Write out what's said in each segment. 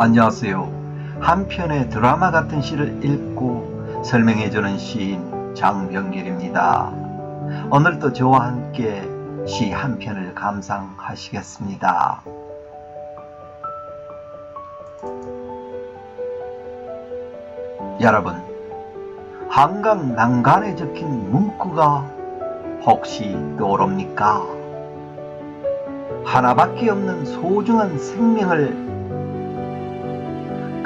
안녕하세요. 한 편의 드라마 같은 시를 읽고 설명해주는 시인 장병길입니다. 오늘도 저와 함께 시 한 편을 감상하시겠습니다. 여러분, 한강 난간에 적힌 문구가 혹시 떠오릅니까? 하나밖에 없는 소중한 생명을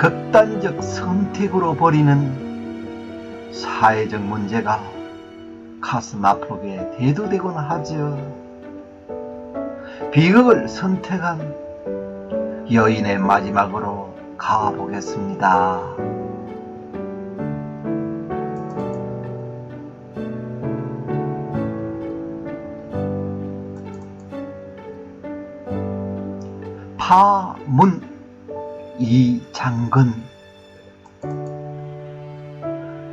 극단적 선택으로 버리는 사회적 문제가 가슴 아프게 대두되곤 하죠. 비극을 선택한 여인의 마지막으로 가보겠습니다. 파문 이장근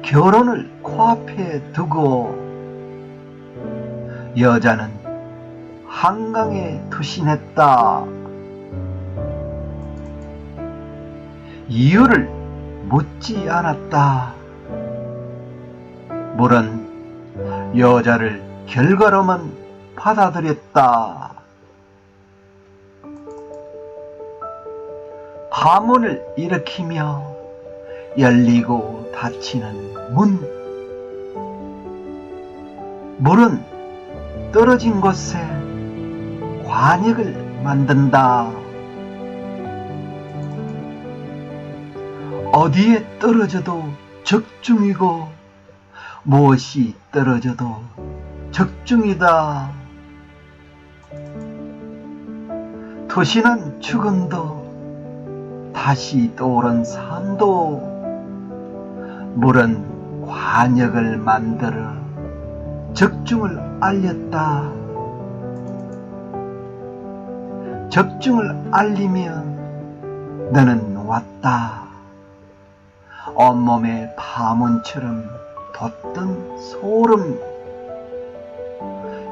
결혼을 코앞에 두고 여자는 한강에 투신했다. 이유를 묻지 않았다. 물은 여자를 결과로만 받아들였다. 파문을 일으키며 열리고 닫히는 문. 물은 떨어진 곳에 관역을 만든다. 어디에 떨어져도 적중이고 무엇이 떨어져도 적중이다. 토신한 죽음도 다시 떠오른 삶도 물은 관역을 만들어 적중을 알렸다. 적중을 알리면 너는 왔다. 온몸에 파문처럼 돋던 소름.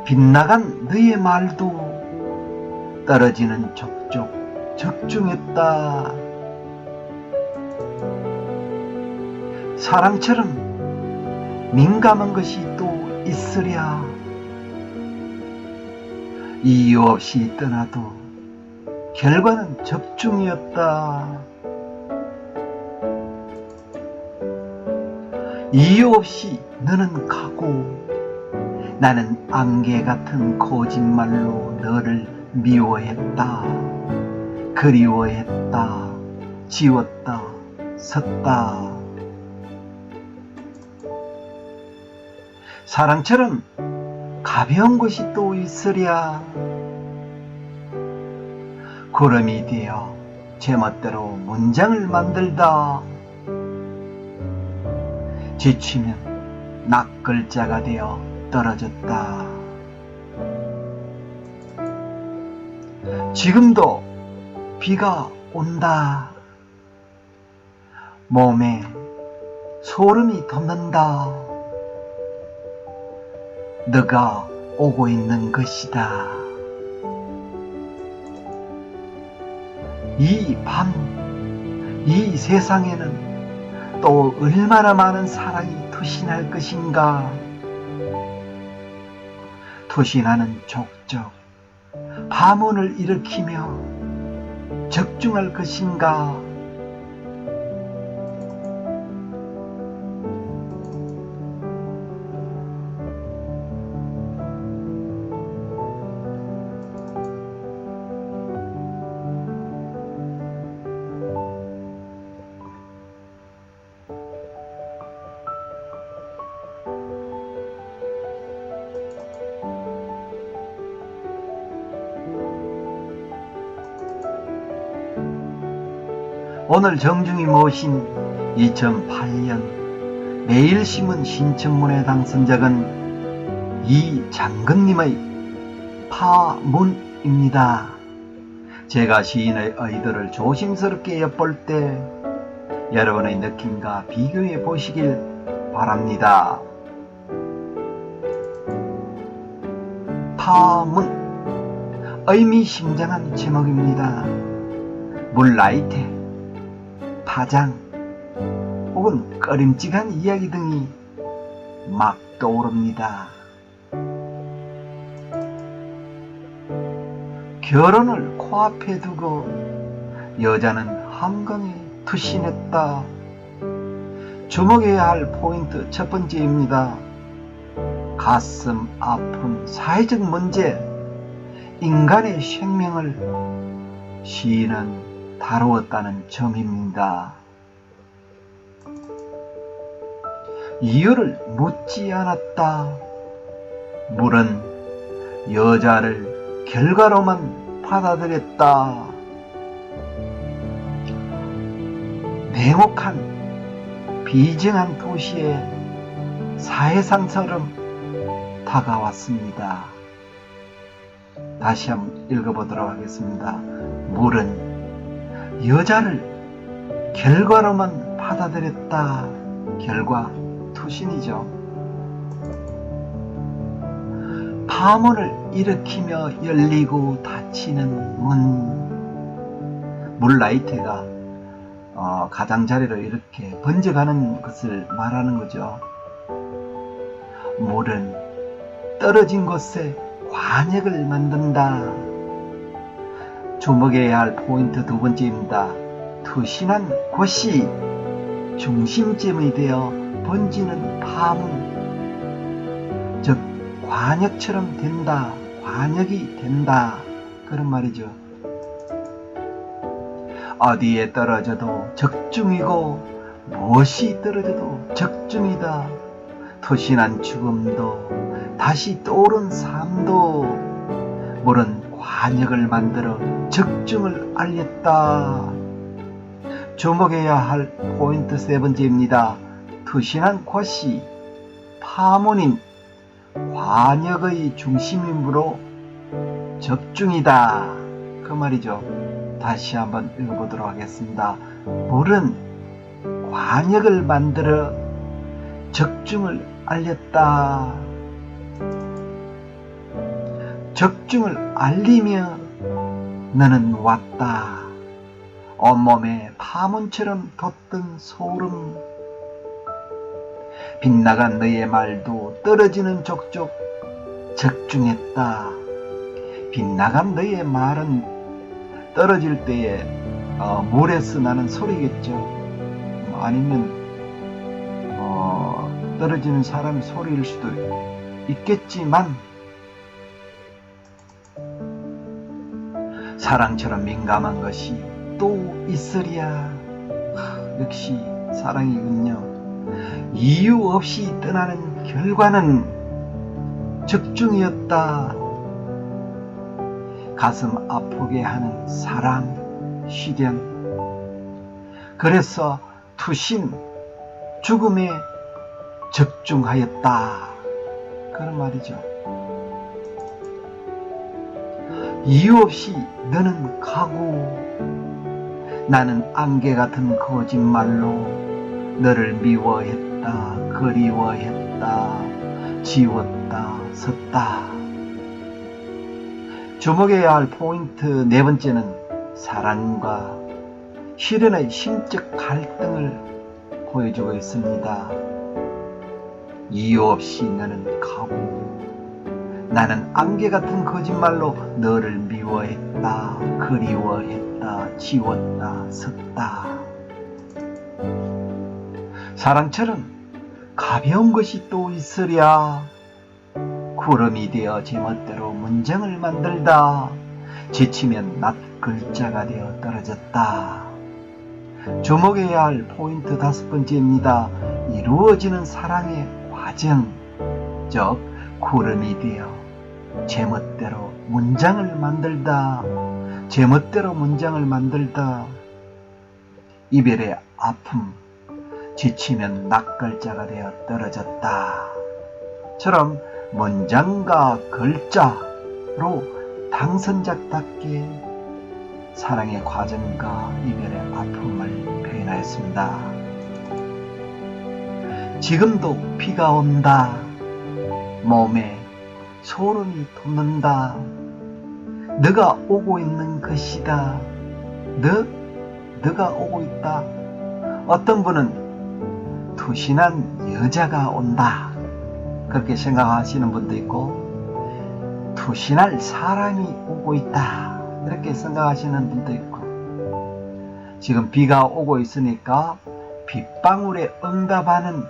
빗나간 너의 말도 떨어지는 족족 적중했다. 사랑처럼 민감한 것이 또 있으랴. 이유 없이 떠나도 결과는 적중이었다. 이유 없이 너는 가고 나는 안개 같은 거짓말로 너를 미워했다. 그리워했다. 지웠다. 섰다. 사랑처럼 가벼운 것이 또 있으랴. 구름이 되어 제 멋대로 문장을 만들다. 지치면 낯글자가 되어 떨어졌다. 지금도 비가 온다. 몸에 소름이 돋는다. 너가 오고 있는 것이다. 이 밤, 이 세상에는 또 얼마나 많은 사랑이 투신할 것인가. 투신하는 족적, 파문을 일으키며 적중할 것인가. 오늘 정중히 모신 2008년 매일신문 신청문회 당선작은 이장근님의 파문입니다. 제가 시인의 의도를 조심스럽게 엿볼 때 여러분의 느낌과 비교해 보시길 바랍니다. 파문 의미심장한 제목입니다. 물라이트 파장 혹은 꺼림직한 이야기 등이 막 떠오릅니다. 결혼을 코앞에 두고 여자는 한강에 투신했다. 주목해야 할 포인트 첫 번째입니다. 가슴 아픈 사회적 문제, 인간의 생명을 시인은 다루었다는 점입니다. 이유를 묻지 않았다. 물은 여자를 결과로만 받아들였다. 냉혹한 비정한 도시의 사회상처럼 다가왔습니다. 다시 한번 읽어보도록 하겠습니다. 물은 여자를 결과로만 받아들였다. 결과 투신이죠. 파문을 일으키며 열리고 닫히는 문. 물라이트가 어, 가장자리로 이렇게 번져가는 것을 말하는 거죠. 물은 떨어진 곳에 관역을 만든다. 주목해야 할 포인트 두 번째입니다. 투신한 곳이 중심점이 되어 번지는 파문. 즉, 관역처럼 된다. 관역이 된다. 그런 말이죠. 어디에 떨어져도 적중이고 무엇이 떨어져도 적중이다. 투신한 죽음도 다시 떠오른 삶도 물은 관역을 만들어 적중을 알렸다. 주목해야 할 포인트 세 번째입니다. 투신한 곳이 파문인 관역의 중심이므로 적중이다. 그 말이죠. 다시 한번 읽어보도록 하겠습니다. 물은 관역을 만들어 적중을 알렸다. 적중을 알리며 너는 왔다. 온몸에 파문처럼 돋던 소름. 빗나간 너의 말도 떨어지는 족족 적중했다. 빗나간 너의 말은 떨어질 때에 어, 물에서 나는 소리겠죠. 아니면 어, 떨어지는 사람의 소리일 수도 있겠지만 사랑처럼 민감한 것이 또 있으랴. 하, 역시 사랑이군요. 이유 없이 떠나는 결과는 적중이었다. 가슴 아프게 하는 사랑, 시련. 그래서 투신, 죽음에 적중하였다. 그런 말이죠. 이유 없이 너는 가고 나는 안개 같은 거짓말로 너를 미워했다, 그리워했다, 지웠다, 섰다. 주목해야 할 포인트 네 번째는 사랑과 실현의 심적 갈등을 보여주고 있습니다. 이유 없이 너는 가고 나는 안개 같은 거짓말로 너를 미워했다, 그리워했다, 지웠다, 섰다. 사랑처럼 가벼운 것이 또 있으랴. 구름이 되어 제멋대로 문장을 만들다. 지치면 낱 글자가 되어 떨어졌다. 주목해야 할 포인트 다섯 번째입니다. 이루어지는 사랑의 과정, 즉 구름이 되어 제멋대로 문장을 만들다. 제멋대로 문장을 만들다. 이별의 아픔, 지치면 낯글자가 되어 떨어졌다. 처럼 문장과 글자로 당선작답게 사랑의 과정과 이별의 아픔을 표현하였습니다. 지금도 비가 온다. 몸에 소름이 돋는다. 너가 오고 있는 것이다. 너, 너가 오고 있다. 어떤 분은 투신한 여자가 온다. 그렇게 생각하시는 분도 있고, 투신할 사람이 오고 있다. 이렇게 생각하시는 분도 있고, 지금 비가 오고 있으니까 빗방울에 응답하는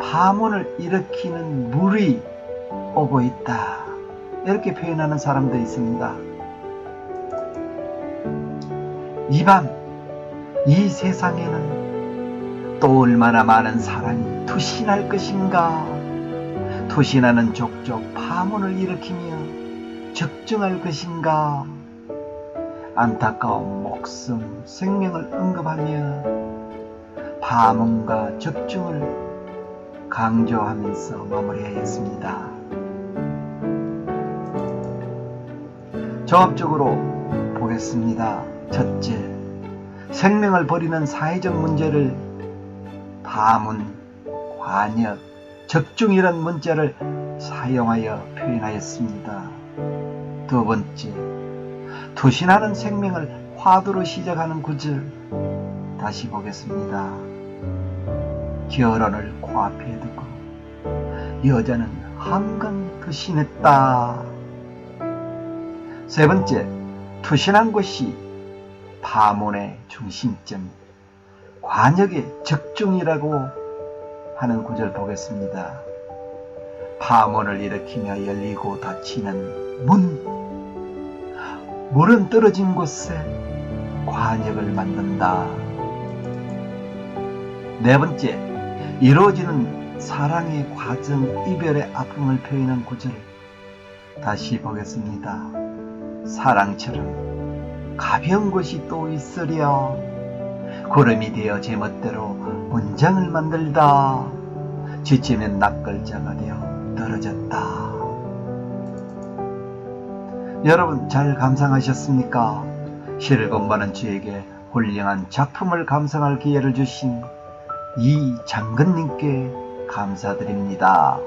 파문을 일으키는 물이 오고 있다. 이렇게 표현하는 사람도 있습니다. 이 밤, 이 세상에는 또 얼마나 많은 사람이 투신할 것인가? 투신하는 족족 파문을 일으키며 적중할 것인가? 안타까운 목숨, 생명을 언급하며 파문과 적중을 강조하면서 마무리하였습니다. 종합적으로 보겠습니다. 첫째, 생명을 버리는 사회적 문제를 파문, 관역, 적중이란 문자를 사용하여 표현하였습니다. 두 번째, 투신하는 생명을 화두로 시작하는 구절 다시 보겠습니다. 결혼을 코앞에 두고 여자는 한강 투신했다. 세 번째, 투신한 것이 파문의 중심점, 관역의 적중이라고 하는 구절 보겠습니다. 파문을 일으키며 열리고 닫히는 문, 물은 떨어진 곳에 관역을 만든다. 네 번째, 이루어지는 사랑의 과정, 이별의 아픔을 표현한 구절 다시 보겠습니다. 사랑처럼 가벼운 것이 또 있으랴. 구름이 되어 제멋대로 문장을 만들다. 지치면 낯글자가 되어 떨어졌다. 여러분 잘 감상하셨습니까? 시를 공부하는 저에게 훌륭한 작품을 감상할 기회를 주신 이 장근님께 감사드립니다.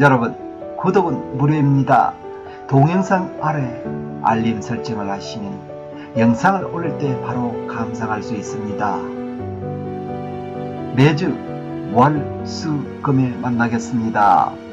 여러분 구독은 무료입니다. 동영상 아래 알림 설정을 하시면 영상을 올릴 때 바로 감상할 수 있습니다. 매주 월, 수, 금에 만나겠습니다.